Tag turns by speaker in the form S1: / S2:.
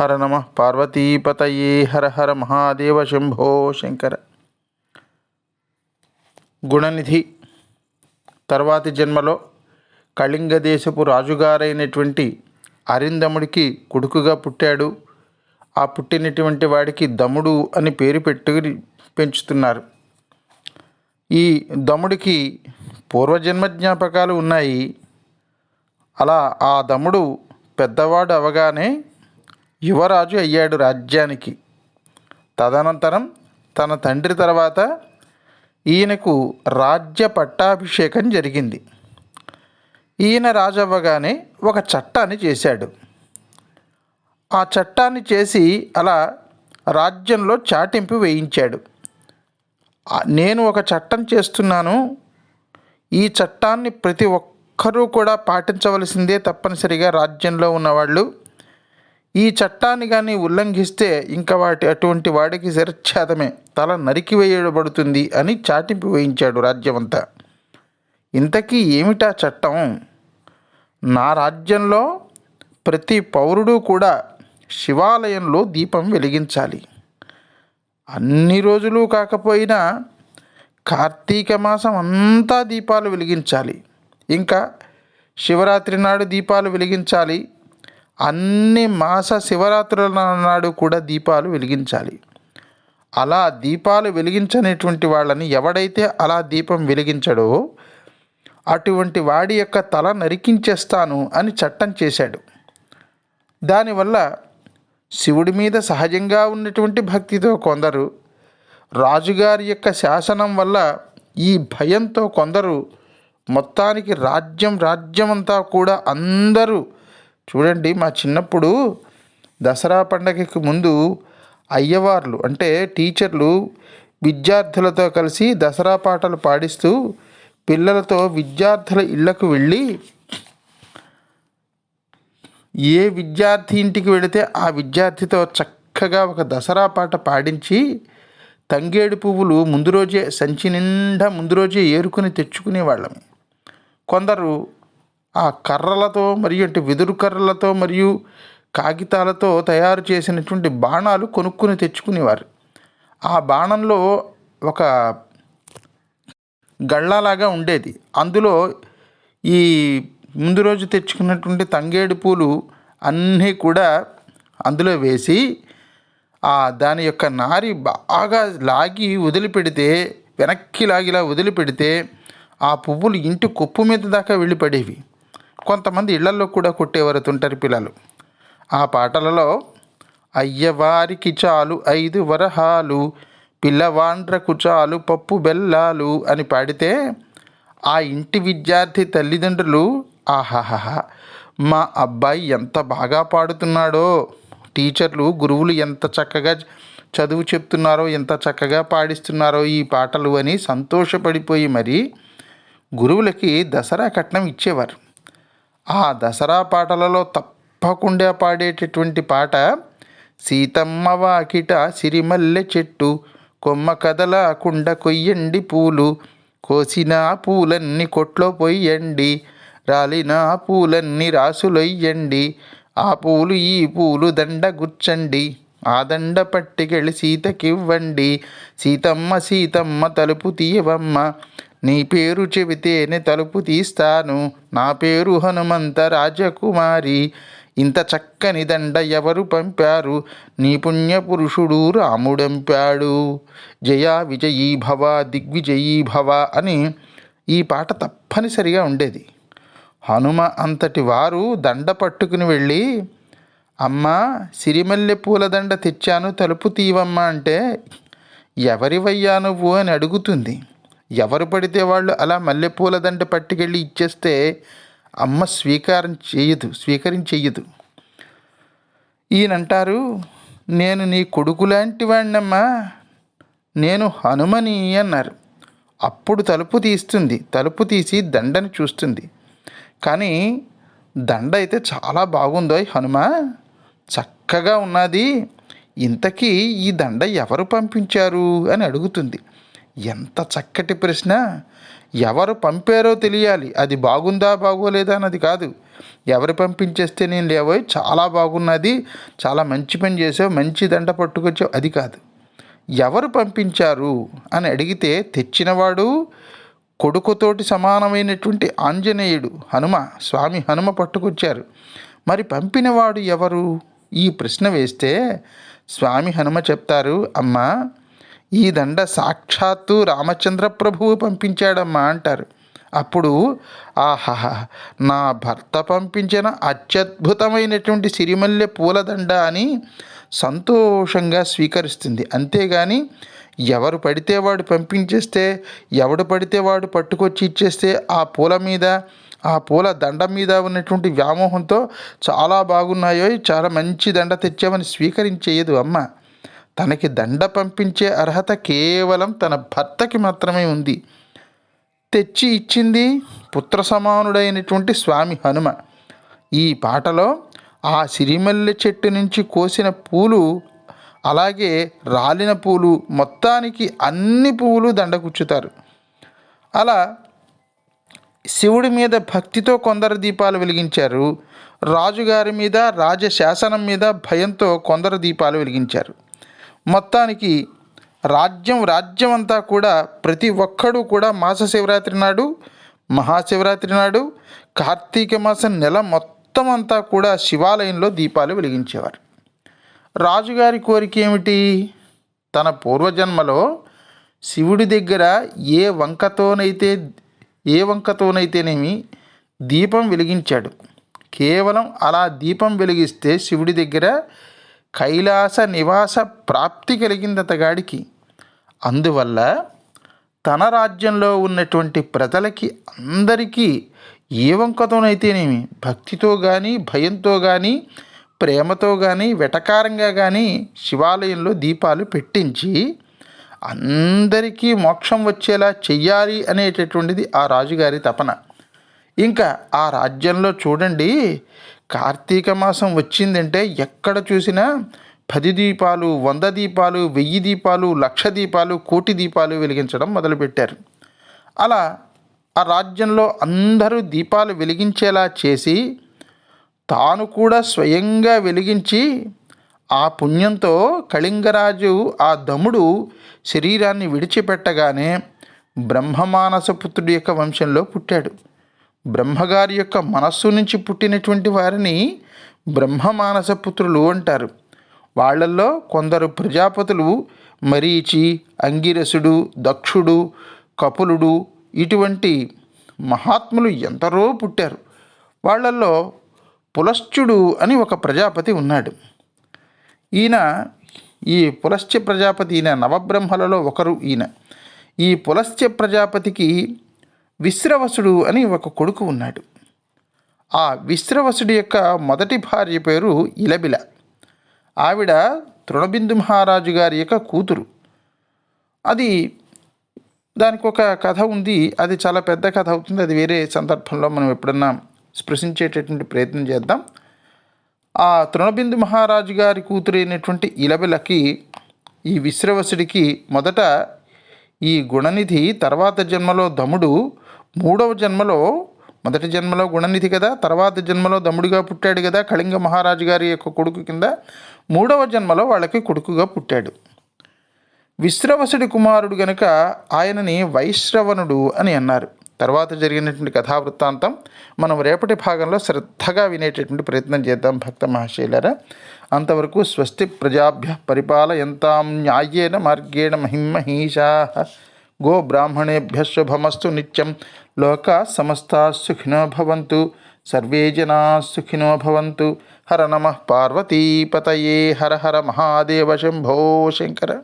S1: హర నమ పార్వతీపతయే హర హర మహాదేవ శంభో శంకర. గుణనిధి తర్వాతి జన్మలో కళింగ దేశపు రాజుగారైనటువంటి అరిందముడికి కొడుకుగా పుట్టాడు. ఆ పుట్టినటువంటి వాడికి దముడు అని పేరు పెట్టుకుని పెంచుతున్నారు. ఈ దముడికి పూర్వజన్మ జ్ఞాపకాలు ఉన్నాయి. అలా ఆ దముడు పెద్దవాడు అవగానే యువరాజు అయ్యాడు రాజ్యానికి. తదనంతరం తన తండ్రి తర్వాత ఈయనకు రాజ్య పట్టాభిషేకం జరిగింది. ఈయన రాజవ్వగానే ఒక చట్టాన్ని చేశాడు. ఆ చట్టాన్ని చేసి అలా రాజ్యంలో చాటింపు వేయించాడు. నేను ఒక చట్టం చేస్తున్నాను. ఈ చట్టాన్ని ప్రతి ఒక్కరూ కూడా పాటించవలసిందే తప్పనిసరిగా రాజ్యంలో ఉన్నవాళ్ళు. ఈ చట్టాన్ని కానీ ఉల్లంఘిస్తే ఇంకా వాటి అటువంటి వాడికి శిరచ్ఛేదమే. తల నరికివేయబడుతుంది అని చాటింపు వేయించాడు రాజ్యమంతా. ఇంతకీ ఏమిటా చట్టం? నా రాజ్యంలో ప్రతి పౌరుడు కూడా శివాలయంలో దీపం వెలిగించాలి. అన్ని రోజులు కాకపోయినా కార్తీక మాసం అంతా దీపాలు వెలిగించాలి. ఇంకా శివరాత్రి నాడు దీపాలు వెలిగించాలి. అన్ని మాస శివరాత్రుల నాడు కూడా దీపాలు వెలిగించాలి. అలా దీపాలు వెలిగించనటువంటి వాళ్ళని ఎవడైతే అలా దీపం వెలిగించడో అటువంటి వాడి యొక్క తల నరికించేస్తాను అని చట్టం చేశాడు. దానివల్ల శివుడి మీద సహజంగా ఉన్నటువంటి భక్తితో కొందరు రాజుగారి యొక్క శాసనం వల్ల ఈ భయంతో కొందరు మొత్తానికి రాజ్యం రాజ్యమంతా కూడా అందరూ చూడండి మా చిన్నప్పుడు దసరా పండగకి ముందు అయ్యవార్లు అంటే టీచర్లు విద్యార్థులతో కలిసి దసరా పాటలు పాడిస్తూ పిల్లలతో విద్యార్థుల ఇళ్ళకు వెళ్ళి ఏ విద్యార్థి ఇంటికి వెళితే ఆ విద్యార్థితో చక్కగా ఒక దసరా పాట పాడించి తంగేడు పువ్వులు ముందు రోజే సంచి నిండా ముందు రోజే ఏరుకుని తెచ్చుకునేవాళ్ళం. కొందరు ఆ కర్రలతో మరియు అంటే వెదురు కర్రలతో మరియు కాగితాలతో తయారు చేసినటువంటి బాణాలు కొనుక్కుని తెచ్చుకునేవారు. ఆ బాణంలో ఒక గళ్ళలాగా ఉండేది. అందులో ఈ ముందు రోజు తెచ్చుకున్నటువంటి తంగేడు పూలు అన్నీ కూడా అందులో వేసి ఆ దాని యొక్క నారి బాగా లాగి వదిలిపెడితే వెనక్కి లాగిలా వదిలిపెడితే ఆ పువ్వులు ఇంటి కొప్పు మీద దాకా వెళ్ళిపడేవి. కొంతమంది ఇళ్ళల్లో కూడా కొట్టేవారు తుంటరి పిల్లలు. ఆ పాటలలో అయ్యవారికి చాలు ఐదు వరహాలు పిల్లవాండ్రకు చాలు పప్పు బెల్లాలు అని పాడితే ఆ ఇంటి విద్యార్థి తల్లిదండ్రులు ఆహాహా మా అబ్బాయి ఎంత బాగా పాడుతున్నాడో టీచర్లు గురువులు ఎంత చక్కగా చదువు చెప్తున్నారో ఎంత చక్కగా పాడిస్తున్నారో ఈ పాటలు అని సంతోషపడిపోయి మరి గురువులకి దసరా కట్నం ఇచ్చేవారు. ఆ దసరా పాటలలో తప్పకుండా పాడేటటువంటి పాట సీతమ్మ వాకిట సిరిమల్లె చెట్టు కొమ్మ కదల కుండ కొయ్యండి పూలు కోసిన పూలన్నీ కొట్లో పొయ్యండి రాలిన పూలన్నీ రాసులొయ్యండి ఆ పూలు ఈ పూలు దండ గుచ్చండి ఆ దండ పట్టుకెళ్ళి సీతకివ్వండి సీతమ్మ సీతమ్మ తలుపు తీయవమ్మ నీ పేరు చెబితేనే తలుపు తీస్తాను. నా పేరు హనుమంత రాజకుమారి. ఇంత చక్కని దండ ఎవరు పంపారు? నీ పుణ్యపురుషుడు రాముడంపాడు. జయ విజయీ భవ దిగ్విజయీ భవ అని ఈ పాట తప్పనిసరిగా ఉండేది. హనుమ అంతటి వారు దండ పట్టుకుని వెళ్ళి అమ్మ సిరిమల్లె పూల దండ తెచ్చాను తలుపు తీవమ్మా అంటే ఎవరివయ్యా నువ్వు అని అడుగుతుంది. ఎవరు పడితే వాళ్ళు అలా మల్లెపూల దండ పట్టుకెళ్ళి ఇచ్చేస్తే అమ్మ స్వీకారం చేయదు స్వీకరించెయ్యదు ఈయనంటారు నేను నీ కొడుకు లాంటి వాడినమ్మా నేను హనుమని అన్నారు. అప్పుడు తలుపు తీస్తుంది తలుపు తీసి దండని చూస్తుంది. కానీ దండ అయితే చాలా బాగుందో హనుమ చక్కగా ఉన్నది. ఇంతకీ ఈ దండ ఎవరు పంపించారు అని అడుగుతుంది. ఎంత చక్కటి ప్రశ్న. ఎవరు పంపారో తెలియాలి. అది బాగుందా బాగోలేదా అన్నది కాదు. ఎవరు పంపించేస్తే నేను లేవోయ్ చాలా బాగున్నది చాలా మంచి పని చేసావు మంచి దండ పట్టుకొచ్చావు అది కాదు. ఎవరు పంపించారు అని అడిగితే తెచ్చినవాడు కొడుకుతోటి సమానమైనటువంటి ఆంజనేయుడు హనుమ స్వామి హనుమ పట్టుకొచ్చారు. మరి పంపినవాడు ఎవరు? ఈ ప్రశ్న వేస్తే స్వామి హనుమ చెప్తారు అమ్మా ఈ దండ సాక్షాత్తు రామచంద్ర ప్రభువు పంపించాడమ్మా అంటారు. అప్పుడు ఆహా నా భర్త పంపించిన అత్యద్భుతమైనటువంటి సిరిమల్లె పూలదండ అని సంతోషంగా స్వీకరిస్తుంది. అంతేగాని ఎవరు పడితే వాడు పంపించేస్తే ఎవడు పడితే వాడు పట్టుకొచ్చి ఇచ్చేస్తే ఆ పూల మీద ఆ పూల దండ మీద ఉన్నటువంటి వ్యామోహంతో చాలా బాగున్నాయో చాలా మంచి దండ తెచ్చామని స్వీకరించేయదు అమ్మ. తనకి దండ పంపించే అర్హత కేవలం తన భర్తకి మాత్రమే ఉంది. తెచ్చి ఇచ్చింది పుత్ర సమానుడైనటువంటి స్వామి హనుమ. ఈ పాటలో ఆ సిరిమల్లె చెట్టు నుంచి కోసిన పూలు అలాగే రాలిన పూలు మొత్తానికి అన్ని పువ్వులు దండకుచ్చుతారు అలా శివుడి మీద భక్తితో కొందరు దీపాలు వెలిగించారు. రాజుగారి మీద రాజశాసనం మీద భయంతో కొందరు దీపాలు వెలిగించారు. మొత్తానికి రాజ్యం రాజ్యం అంతా కూడా ప్రతి ఒక్కడూ కూడా మాస శివరాత్రి నాడు మహాశివరాత్రి నాడు కార్తీక మాసం నెల మొత్తం అంతా కూడా శివాలయంలో దీపాలు వెలిగించేవారు. రాజుగారి కోరిక ఏమిటి? తన పూర్వజన్మలో శివుడి దగ్గర ఏ వంకతోనైతే ఏ వంకతోనైతేనేమి దీపం వెలిగించాడు. కేవలం అలా దీపం వెలిగిస్తే శివుడి దగ్గర కైలాస నివాస ప్రాప్తి కలిగింది అతగాడికి అందువల్ల తన రాజ్యంలో ఉన్నటువంటి ప్రజలకి అందరికీ ఏ వంకతోనైతేనేమి? భక్తితో కానీ భయంతో కానీ ప్రేమతో కానీ వెటకారంగా కానీ శివాలయంలో దీపాలు పెట్టించి అందరికీ మోక్షం వచ్చేలా చెయ్యాలి అనేటటువంటిది ఆ రాజుగారి తపన. ఇంకా ఆ రాజ్యంలో చూడండి కార్తీక మాసం వచ్చిందంటే ఎక్కడ చూసినా పది దీపాలు వంద దీపాలు వెయ్యి దీపాలు లక్ష దీపాలు కోటి దీపాలు వెలిగించడం మొదలుపెట్టారు. అలా ఆ రాజ్యంలో అందరూ దీపాలు వెలిగించేలా చేసి తాను కూడా స్వయంగా వెలిగించి ఆ పుణ్యంతో కళింగరాజు ఆ దముడు శరీరాన్ని విడిచిపెట్టగానే బ్రహ్మమానస పుత్రుడి యొక్క వంశంలో పుట్టాడు. బ్రహ్మగారి యొక్క మనస్సు నుంచి పుట్టినటువంటి వారిని బ్రహ్మమానస పుత్రులు అంటారు. వాళ్ళల్లో కొందరు ప్రజాపతులు మరీచి అంగిరసుడు దక్షుడు కపులుడు ఇటువంటి మహాత్ములు ఎంతరో పుట్టారు. వాళ్ళల్లో పులశ్చుడు అని ఒక ప్రజాపతి ఉన్నాడు. ఈయన ఈ పులశ్చ ప్రజాపతి ఈయన నవబ్రహ్మలలో ఒకరు ఈయన. ఈ పులశ్చ ప్రజాపతికి విశ్రవసుడు అని ఒక కొడుకు ఉన్నాడు. ఆ విశ్రవసుడి యొక్క మొదటి భార్య పేరు ఇలబిల. ఆవిడ తృణబిందు మహారాజు గారి యొక్క కూతురు. అది దానికి ఒక కథ ఉంది. అది చాలా పెద్ద కథ అవుతుంది. అది వేరే సందర్భంలో మనం ఎప్పుడన్నా స్పృశించేటటువంటి ప్రయత్నం చేద్దాం. ఆ తృణబిందు మహారాజు గారి కూతురైనటువంటి ఇలబిలకి ఈ విశ్రవసుడికి మొదట ఈ గుణనిధి తర్వాత జన్మలో దముడు మూడవ జన్మలో మొదటి జన్మలో గుణనిధి కదా తర్వాత జన్మలో దముడిగా పుట్టాడు కదా కళింగ మహారాజు గారి యొక్క కొడుకు కింద మూడవ జన్మలో వాళ్ళకి కొడుకుగా పుట్టాడు. విశ్రవసుడి కుమారుడు గనుక ఆయనని వైశ్రవణుడు అని అన్నారు. తర్వాత జరిగినటువంటి కథావృత్తాంతం మనం రేపటి భాగంలో శ్రద్ధగా వినేటటువంటి ప్రయత్నం చేద్దాం భక్త మహాశైలరా. అంతవరకు స్వస్తి ప్రజాభ్య పరిపాలయంతాం న్యాయేన మార్గేణ మహిమహీషా గో బ్రాహ్మణేభ్య శుభమస్తు నిత్యం. లోకా సమస్తా సుఖినో భవంతు. సర్వే జనా సుఖినో భవంతు. హర నమ పార్వతీపతయే. హర హర మహాదేవ శంభో శంకర.